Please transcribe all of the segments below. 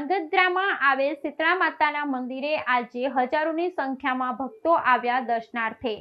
આવેલ શીતળા માતાના મંદિરે આજે હજારોની સંખ્યામાં ભક્તો આવ્યા દર્શનાર્થે.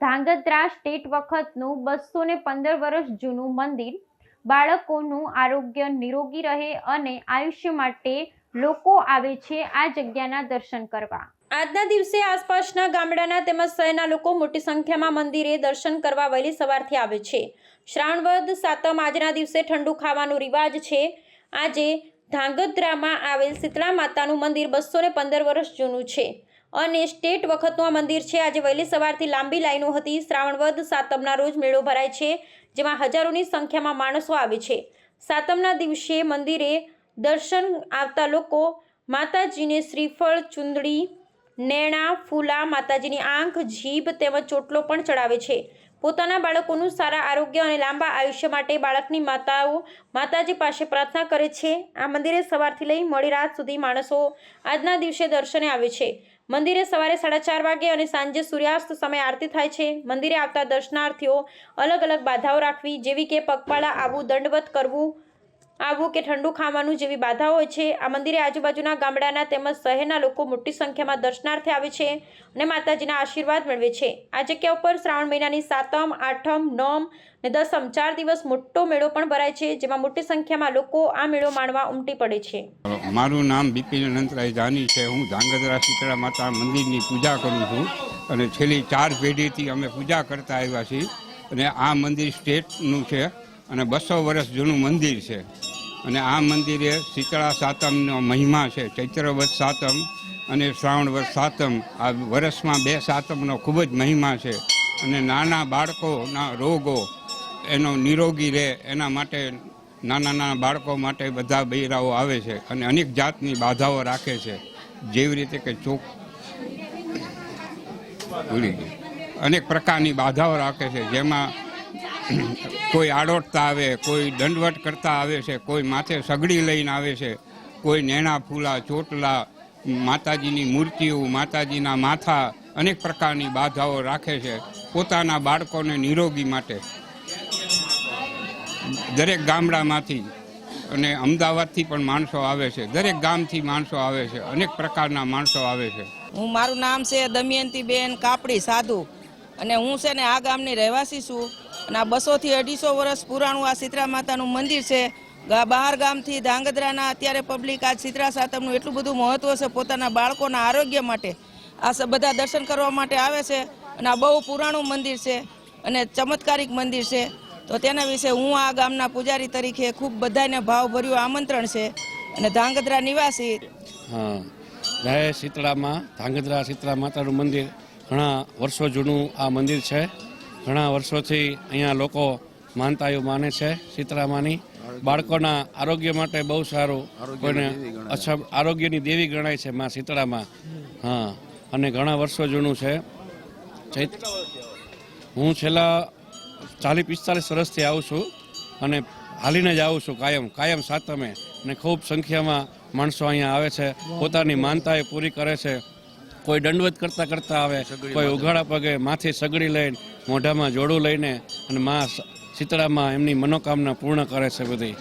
ધ્રાંગધ્રા સ્ટેટ વખતનું બસો ને પંદર વર્ષ જૂનું મંદિર. બાળકોનું આરોગ્ય નિરોગી રહે અને આયુષ્ય માટે લોકો આવે છે આ જગ્યાના દર્શન કરવા. આજના દિવસે આસપાસના ગામડાના તેમજ શહેરના લોકો મોટી સંખ્યામાં મંદિરે દર્શન કરવા વહેલી સવારથી આવે છે. શ્રાવણવદ સાતમ આજના દિવસે ઠંડુ ખાવાનો રિવાજ છે. આજે ધાંગધ્રામાં આવેલ શીતળા માતાનું મંદિર બસો ને પંદર વર્ષ જૂનું છે. અને સ્ટેટ વખતનું આ મંદિર છે. આજે વહેલી સવારથી લાંબી લાઈનો હતી. શ્રાવણવદ સાતમના રોજ મેળો ભરાય છે, જેમાં હજારોની સંખ્યામાં માણસો આવે છે. સાતમના દિવસે મંદિરે દર્શન આવતા લોકો માતાજીને શ્રીફળ, ચુંદડી, નેણા, ફૂલા, માતાજીની આંખ, જીભ તેમજ ચોટલો પણ ચડાવે છે. પોતાના બાળકોનું સારા આરોગ્ય અને લાંબા આયુષ્ય માટે બાળકની માતાઓ, માતાજી પાસે પ્રાર્થના કરે છે. આ મંદિરે સવારથી લઈ મોડી રાત સુધી માણસો આજના દિવસે દર્શને આવે છે. મંદિરે સવારે સાડા ચાર વાગે અને સાંજે સૂર્યાસ્ત સમયે આરતી થાય છે. મંદિરે આવતા દર્શનાર્થીઓ અલગ અલગ બાધાઓ રાખવી, જેવી કે પગપાળા આવવું દંડવત કરવું આવવું કે ઠંડુ ખાવાનું જેવી બાધાઓ છે, આ મંદિરે આજુબાજુના ગામડાના તેમજ શહેરના લોકો મોટી સંખ્યામાં દર્શનાર્થે આવે છે અને માતાજીના આશીર્વાદ મેળવે છે. આ જગ્યા ઉપર શ્રાવણ મહિનાની સાતમ, આઠમ નોમ ને દસમ ચાર દિવસ મોટો મેળો પણ ભરાય છે, જેમાં મોટી સંખ્યામાં લોકો આ મેળો માણવા ઉમટી પડે છે. મારું નામ બિપિન અનંતરાય જાની છે. હું ધાંગધ્રા શીતળા માતા મંદિરની પૂજા કરું છું અને છેલ્લી ચાર પેઢીથી અમે પૂજા કરતા આવ્યા છીએ અને આ મંદિર સ્ટેટનું છે અને બસો વર્ષ જૂનું મંદિર છે. અને આ મંદિરે શીતળા સાતમનો મહિમા છે ચૈત્ર વર્ષ સાતમ અને શ્રાવણ વર્ષ સાતમ. આ વર્ષમાં બે સાતમનો ખૂબ જ મહિમા છે અને નાના બાળકોના રોગો, એનો નિરોગી રહે એના માટે નાના નાના બાળકો માટે બધા બૈરાઓ આવે છે અને અનેક જાતની બાધાઓ રાખે છે. જેવી રીતે કે ચોક ભૂલી અનેક પ્રકારની બાધાઓ રાખે છે. જેમાં કોઈ આડોટતા આવે, કોઈ દંડવટ કરતા આવે છે, કોઈ માથે સગડી લઈને આવે છે, કોઈ નેણા ફૂલા, ચોટલા, માતાજીની મૂર્તિઓ, માતાજીના માથા, અનેક પ્રકારની બાધાઓ રાખે છે પોતાના બાળકોને નિરોગી માટે. દરેક ગામડામાંથી અને અમદાવાદથી પણ માણસો આવે છે, દરેક ગામથી માણસો આવે છે, અનેક પ્રકારના માણસો આવે છે. હું, મારું નામ છે દમયંતી બેન કાપડી સાધુ અને હું છે ને આ ગામની રહેવાસી છું. અને આ બસોથી અઢીસો વર્ષ પુરાણું આ શીતળા માતાનું મંદિર છે. બહાર ગામથી ધાંગધ્રાના અત્યારે પબ્લિક આ શીતળા સાતમનું એટલું બધું મહત્વ છે પોતાના બાળકોના આરોગ્ય માટે. આ બધા દર્શન કરવા માટે આવે છે અને આ બહુ પુરાણું મંદિર છે અને ચમત્કારિક મંદિર છે. તો તેના વિશે હું આ ગામના પૂજારી તરીકે ખૂબ બધાને ભાવભર્યું આમંત્રણ છે. અને ધાંગધ્રા નિવાસી હા. જય શીતળામાં ધાંગધ્રા શીતળા માતાનું મંદિર ઘણા વર્ષો જૂનું આ મંદિર છે. ઘણા વર્ષોથી અહીંયા લોકો માનતાઓ માને છે સીતરામાની બાળકોના આરોગ્ય માટે બહુ સારું. કોઈને આરોગ્યની દેવી ગણાય છે માં શીતળામાં. હા અને ઘણા વર્ષો જૂનું છે. હું છેલ્લા ચાલીસ પિસ્તાલીસ વર્ષથી આવું છું અને હાલીને જ આવું છું કાયમ કાયમ સાતમે. અને ખૂબ સંખ્યામાં માણસો અહીંયા આવે છે. પોતાની માનતા એ પૂરી કરે છે. કોઈ દંડવત કરતા કરતા આવે કોઈ ઉઘાડા પગે માથે સગડી લઈને મોઢામાં જોડું લઈને અને મા શીતળામાં એમની મનોકામના પૂર્ણ કરે છે બધી.